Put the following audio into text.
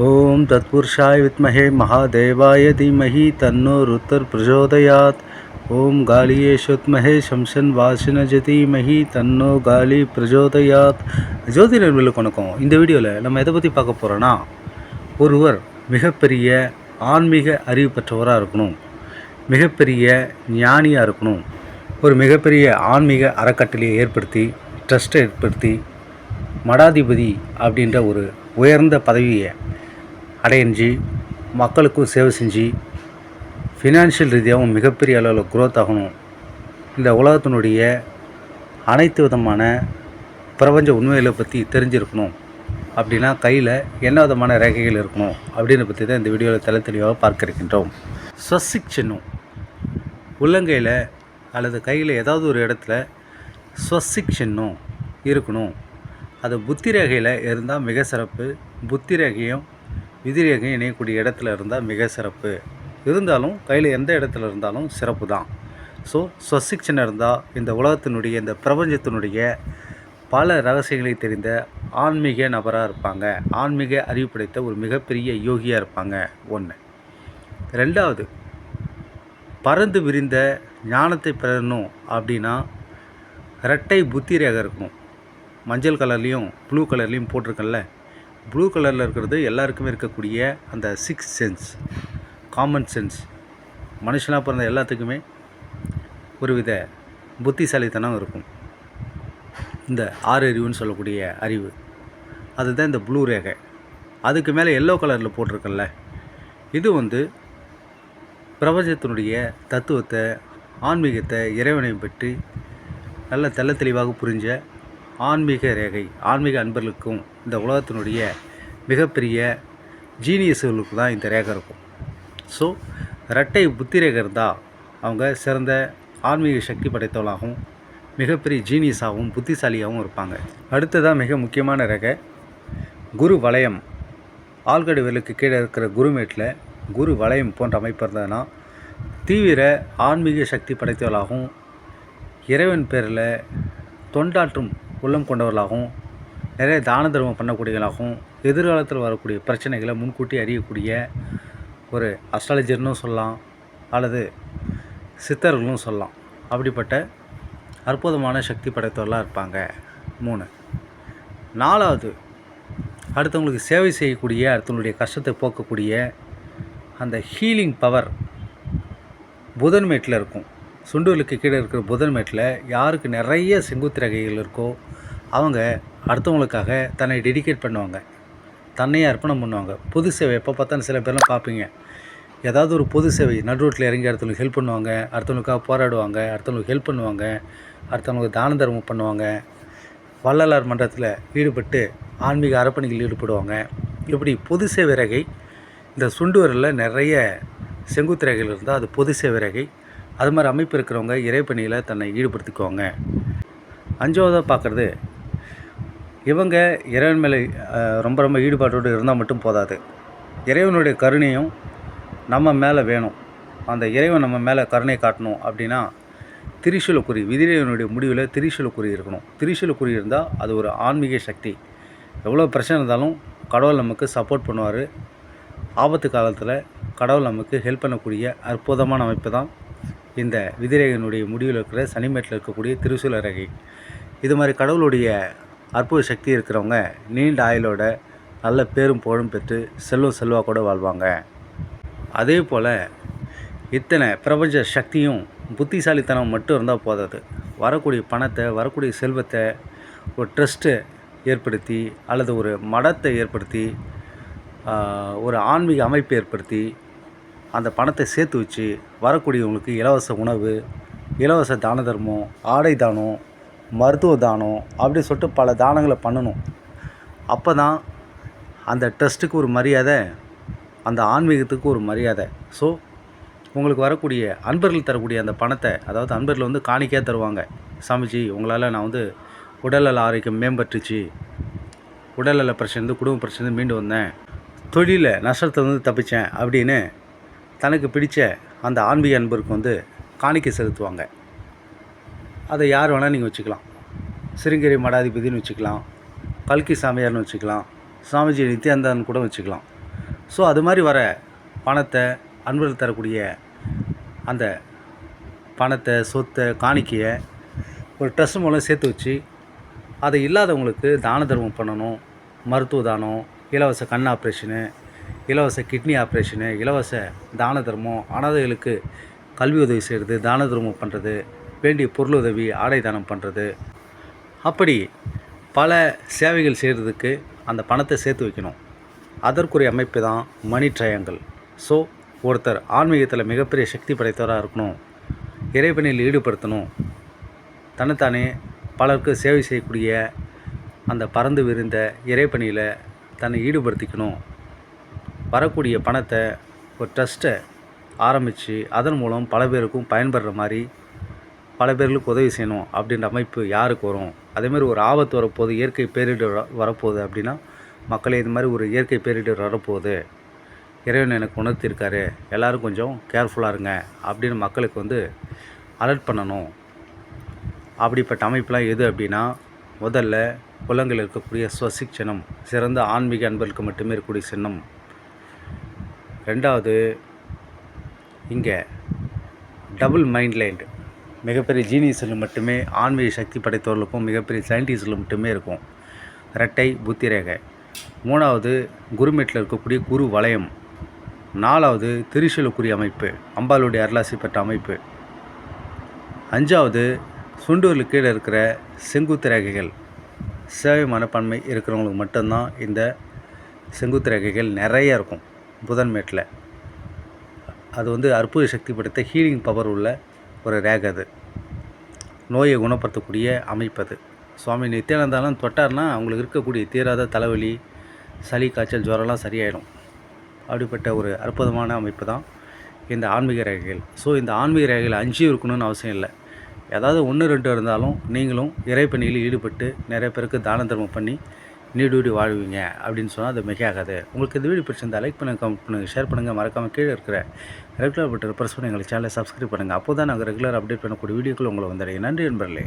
ஓம் தத்புருஷாய் வித்மஹே மகாதேவாய தீமஹி தன்னோ ருத்தர் பிரச்சோதயாத் ஓம் காலியேஸ்வத்மஹே சம்சன் வாசினஜ தீமஹி தன்னோ காலி பிரஜோதயாத் ஜோதி நண்பர்களுக்கு வணக்கம் இந்த வீடியோவில் நம்ம எதை பற்றி பார்க்க போகிறோன்னா ஒருவர் மிகப்பெரிய ஆன்மீக அறிவு பெற்றவராக இருக்கணும் மிகப்பெரிய ஞானியாக இருக்கணும் ஒரு மிகப்பெரிய ஆன்மீக அறக்கட்டளையை ஏற்படுத்தி ட்ரஸ்ட்டை ஏற்படுத்தி மடாதிபதி அப்படின்ற ஒரு உயர்ந்த பதவியை அடைஞ்சு மக்களுக்கும் சேவை செஞ்சு ஃபினான்ஷியல் ரீதியாகவும் மிகப்பெரிய அளவில் குரோத் ஆகணும். இந்த உலகத்தினுடைய அனைத்து விதமான பிரபஞ்ச உண்மைகளை பற்றி தெரிஞ்சிருக்கணும். அப்படின்னா கையில் என்ன விதமான ரேகைகள் இருக்கணும் அப்படின்னு பற்றி தான் இந்த வீடியோவில் தலை தெளிவாக பார்க்க இருக்கின்றோம். ஸ்வசிக் சின்னம் உள்ளங்கையில் அல்லது கையில் ஏதாவது ஒரு இடத்துல ஸ்வசிக் சின்னம் இருக்கணும். அது புத்தி ரேகையில் இருந்தால் மிக சிறப்பு. புத்தி ரேகையும் விதிரேகம் இணையக்கூடிய இடத்துல இருந்தால் மிக சிறப்பு. இருந்தாலும் கையில் எந்த இடத்துல இருந்தாலும் சிறப்பு தான். ஸோ சுவசிக்ஷன் இருந்தால் இந்த உலகத்தினுடைய இந்த பிரபஞ்சத்தினுடைய பல ரகசியங்களை தெரிந்த ஆன்மீக நபராக இருப்பாங்க. ஆன்மீக அறிவு படைத்த ஒரு மிகப்பெரிய யோகியாக இருப்பாங்க. ஒன்று ரெண்டாவது பறந்து விரிந்த ஞானத்தை பெறணும் அப்படின்னா ரெட்டை புத்திரேக இருக்கணும் மஞ்சள் கலர்லேயும் ப்ளூ கலர்லேயும் போட்டிருக்கேன்ல? ப்ளூ கலரில் இருக்கிறது எல்லாருக்குமே இருக்கக்கூடிய அந்த சிக்ஸ் சென்ஸ் காமன் சென்ஸ் மனுஷனாக பிறந்த எல்லாத்துக்குமே ஒருவித புத்திசாலித்தனம் இருக்கும். இந்த ஆறு அறிவுன்னு சொல்லக்கூடிய அறிவு. அதுதான் இந்த ப்ளூ ரேகை. அதுக்கு மேலே எல்லோ கலரில் போட்டிருக்கல இது வந்து பிரபஞ்சத்தினுடைய தத்துவத்தை ஆன்மீகத்தை இறைவனையும் பற்றி நல்ல தெள்ள தெளிவாக புரிஞ்ச ஆன்மீக ரேகை ஆன்மீக அன்பர்களுக்கும் இந்த உலகத்தினுடைய மிகப்பெரிய ஜீனியஸுகளுக்கு தான் இந்த ரேகை இருக்கும். ஸோ ரெட்டை புத்தி ரேகை இருந்தால் அவங்க சிறந்த ஆன்மீக சக்தி படைத்தவளாகவும் மிகப்பெரிய ஜீனியஸாகவும் புத்திசாலியாகவும் இருப்பாங்க. அடுத்ததாக மிக முக்கியமான ரேகை குரு வளையம். ஆள்கடு வேலுக்கு கீழே இருக்கிற குருமேட்டில் குரு வளையம் போன்ற அமைப்பு இருந்ததுன்னா தீவிர ஆன்மீக சக்தி படைத்தவர்களாகவும் இறைவன் பேரில் தொண்டாற்றும் உள்ளம் கொண்டவர்களாகவும் நிறைய தான தர்மம் பண்ணக்கூடியவர்களாகவும் எதிர்காலத்தில் வரக்கூடிய பிரச்சனைகளை முன்கூட்டி அறியக்கூடிய ஒரு அஸ்ட்ராலஜர்னும் சொல்லலாம் அல்லது சித்தர்களும் சொல்லலாம். அப்படிப்பட்ட அற்புதமான சக்தி படைத்தவர்களாக இருப்பாங்க மூணு. நாலாவது அடுத்தவங்களுக்கு சேவை செய்யக்கூடிய அடுத்தவங்களுடைய கஷ்டத்தை போக்கக்கூடிய அந்த ஹீலிங் பவர் புதன் மேட்டில் இருக்கும். சுண்டூலுக்கு கீழே இருக்கிற புதன் மேட்டில் யாருக்கு நிறைய செங்குத்து ரகைகள் இருக்கோ அவங்க அடுத்தவங்களுக்காக தன்னை டெடிகேட் பண்ணுவாங்க. தன்னையே அர்ப்பணம் பண்ணுவாங்க. பொது சேவை எப்போ பார்த்தாலும் சில பேர்லாம் பார்ப்பீங்க. ஏதாவது ஒரு பொது சேவை நடு ரோட்டில் இறங்கி அடுத்தவங்களுக்கு ஹெல்ப் பண்ணுவாங்க அடுத்தவங்களுக்காக போராடுவாங்க அடுத்தவங்களுக்கு ஹெல்ப் பண்ணுவாங்க அடுத்தவங்களுக்கு தான தர்மம் பண்ணுவாங்க. வள்ளலார் மன்றத்தில் ஈடுபட்டு ஆன்மீக அர்ப்பணிகள் ஈடுபடுவாங்க. இப்படி பொது சேவை ரகை இந்த சுண்டுவரில் நிறைய செங்குத்து ரகைகள் இருந்தால் அது பொது சேவை ரகை. அது மாதிரி அமைப்பு இருக்கிறவங்க இறைப்பணியில் தன்னை ஈடுபடுத்திக்குவாங்க. அஞ்சாவதாக பார்க்குறது இவங்க இறைவன் மேலே ரொம்ப ரொம்ப ஈடுபாட்டோடு இருந்தால் மட்டும் போதாது. இறைவனுடைய கருணையும் நம்ம மேலே வேணும். அந்த இறைவன் நம்ம மேலே கருணை காட்டணும் அப்படின்னா திரிசூலக்குறி விதிரைவனுடைய முடிவில் திரிசூலக்குறி இருக்கணும். திரிசூலக்குறி இருந்தால் அது ஒரு ஆன்மீக சக்தி. எவ்வளோ பிரச்சனை இருந்தாலும் கடவுள் நமக்கு சப்போர்ட் பண்ணுவார். ஆபத்து காலத்தில் கடவுள் நமக்கு ஹெல்ப் பண்ணக்கூடிய அற்புதமான அமைப்பு தான் இந்த விதிரேகனுடைய முடிவில் இருக்கிற சனிமேட்டில் இருக்கக்கூடிய திருசூல ரகை. இது மாதிரி கடவுளுடைய அற்புத சக்தி இருக்கிறவங்க நீண்ட ஆயுளோட நல்ல பேரும் புகழும் பெற்று செல்வம் செல்வாக கூட வாழ்வாங்க. அதே போல் இத்தனை பிரபஞ்ச சக்தியும் புத்திசாலித்தனம் மட்டும் இருந்தால் போதாது. வரக்கூடிய பணத்தை வரக்கூடிய செல்வத்தை ஒரு ட்ரஸ்ட்டு ஏற்படுத்தி அல்லது ஒரு மடத்தை ஏற்படுத்தி ஒரு ஆன்மீக அமைப்பை ஏற்படுத்தி அந்த பணத்தை சேர்த்து வச்சு வரக்கூடியவங்களுக்கு இலவச உணவு இலவச தான தர்மம் ஆடை தானம் மருத்துவ தானம் அப்படி சொல்லிட்டு பல தானங்களை பண்ணணும். அப்போ தான் அந்த ட்ரஸ்ட்டுக்கு ஒரு மரியாதை அந்த ஆன்மீகத்துக்கு ஒரு மரியாதை. ஸோ உங்களுக்கு வரக்கூடிய அன்பர்கள் தரக்கூடிய அந்த பணத்தை அதாவது அன்பர்கள் வந்து காணிக்கையாக தருவாங்க. சாமிஜி உங்களால் நான் வந்து உடல்நல ஆரோக்கியம் மேம்பட்டுச்சு. உடல்நல பிரச்சனை குடும்ப பிரச்சனை மீண்டு வந்தேன். தொழிலில் நஷ்டத்தை வந்து தப்பித்தேன் அப்படின்னு தனக்கு பிடித்த அந்த ஆன்மீக அன்பருக்கு வந்து காணிக்கை செலுத்துவாங்க. அதை யார் வேணால் நீங்கள் வச்சுக்கலாம். சிருங்கேரி மடாதிபதினு வச்சுக்கலாம். கல்கி சாமியார்னு வச்சுக்கலாம். சாமிஜி நித்யானந்தான்னு கூட வச்சுக்கலாம். ஸோ அது மாதிரி வர பணத்தை அன்பர்கள் தரக்கூடிய அந்த பணத்தை சொத்தை காணிக்கையை ஒரு ட்ரஸ்ட் மூலம் சேர்த்து வச்சு அதை இல்லாதவங்களுக்கு தான தர்மம் பண்ணணும். மருத்துவ தானம் இலவச கண் ஆப்ரேஷனு இலவச கிட்னி ஆப்ரேஷனு இலவச தான தர்மம் அனாதைகளுக்கு கல்வி உதவி செய்கிறது தான தர்மம் பண்ணுறது வேண்டிய பொருளுதவி ஆடை தானம் பண்ணுறது அப்படி பல சேவைகள் செய்கிறதுக்கு அந்த பணத்தை சேர்த்து வைக்கணும். அதற்குரிய அமைப்பு தான் மணி ட்ரையாங்கிள். ஸோ ஒருத்தர் ஆன்மீகத்தில் மிகப்பெரிய சக்தி படைத்தவராக இருக்கணும். இறைவனில் ஈடுபடுத்தணும். தன்னைத்தானே பலருக்கு சேவை செய்யக்கூடிய அந்த பறந்து விரிந்த இறைப்பணியில் தன்னை ஈடுபடுத்திக்கணும். வரக்கூடிய பணத்தை ஒரு ட்ரஸ்ட்டை ஆரம்பித்து அதன் மூலம் பல பேருக்கும் பயன்படுற மாதிரி பல பேர்களுக்கு உதவி செய்யணும் அப்படின்ற அமைப்பு யாருக்கு வரும்? அதேமாதிரி ஒரு ஆபத்து வரப்போகுது இயற்கை பேரிடர் வரப்போகுது அப்படின்னா மக்களே இது மாதிரி ஒரு இயற்கை பேரிடர் வரப்போகுது. இறைவன் எனக்கு உணர்த்தியிருக்காரு எல்லாரும் கொஞ்சம் கேர்ஃபுல்லாக இருங்க அப்படின்னு மக்களுக்கு வந்து அலர்ட் பண்ணணும். அப்படிப்பட்ட அமைப்பெலாம் எது அப்படின்னா முதல்ல குளங்கள் இருக்கக்கூடிய ஸ்வசிக் சின்னம் சிறந்த ஆன்மீக அன்பர்களுக்கு மட்டுமே இருக்கக்கூடிய சின்னம். ரெண்டாவது இங்கே டபுள் மைண்ட் லைண்ட் மிகப்பெரிய ஜீனியஸில் மட்டுமே ஆன்மீக சக்தி படைத்தவர்களுக்கும் மிகப்பெரிய சயின்டிஸ்டில் மட்டுமே இருக்கும். ரெட்டை புத்தி ரேகை மூணாவது குருமேட்டில் இருக்கக்கூடிய குரு வளையம் நாலாவது திருச்சலுக்குரிய அமைப்பு அம்பாளுடைய அருளாசி பெற்ற அமைப்பு. அஞ்சாவது சுண்டூரில் கீழே இருக்கிற செங்குத்து ரேகைகள். சேவை மனப்பான்மை இருக்கிறவங்களுக்கு மட்டும்தான் இந்த செங்குத்து ரேகைகள் நிறைய இருக்கும் புதன்மேட்டில் அது வந்து அற்புத சக்தி படைத்த ஹீலிங் பவர் உள்ள ஒரு ரேக் அது. நோயை குணப்படுத்தக்கூடிய அமைப்பு அது. சுவாமி நித்யானந்தாலாம் தொட்டார்னா அவங்களுக்கு இருக்கக்கூடிய தீராத தலைவலி சளி காய்ச்சல் ஜுரம்லாம் சரியாயிடும். அப்படிப்பட்ட ஒரு அற்புதமான அமைப்பு தான் இந்த ஆன்மீக ரேகைகள். ஸோ இந்த ஆன்மீக ரேகைகள் அஞ்சு இருக்கணும்னு அவசியம் இல்லை. ஏதாவது ஒன்று ரெண்டு இருந்தாலும் நீங்களும் இறைப்பணியில் ஈடுபட்டு நிறைய பேருக்கு தான தர்மம் பண்ணி நீடூடி வாழ்வீங்க அப்படின்னு சொன்னால் அது மிகையாகாது. உங்களுக்கு இந்த வீடியோ பிடிச்சிருந்தா லைக் பண்ணுங்கள் கமெண்ட் பண்ணுங்கள் ஷேர் பண்ணுங்கள் மறக்காமல் கீழே இருக்கிற ரெகுலர் பட்டன் ப்ரெஸ் பண்ணி எங்களுக்கு சேனலை சப்ஸ்கிரைப் பண்ணுங்கள் அப்போ தான் நாங்கள் ரெகுலர் அப்டேட் பண்ணக்கூடிய வீடியோக்கள் உங்களை வந்தடையும். நன்றி நண்பர்களே.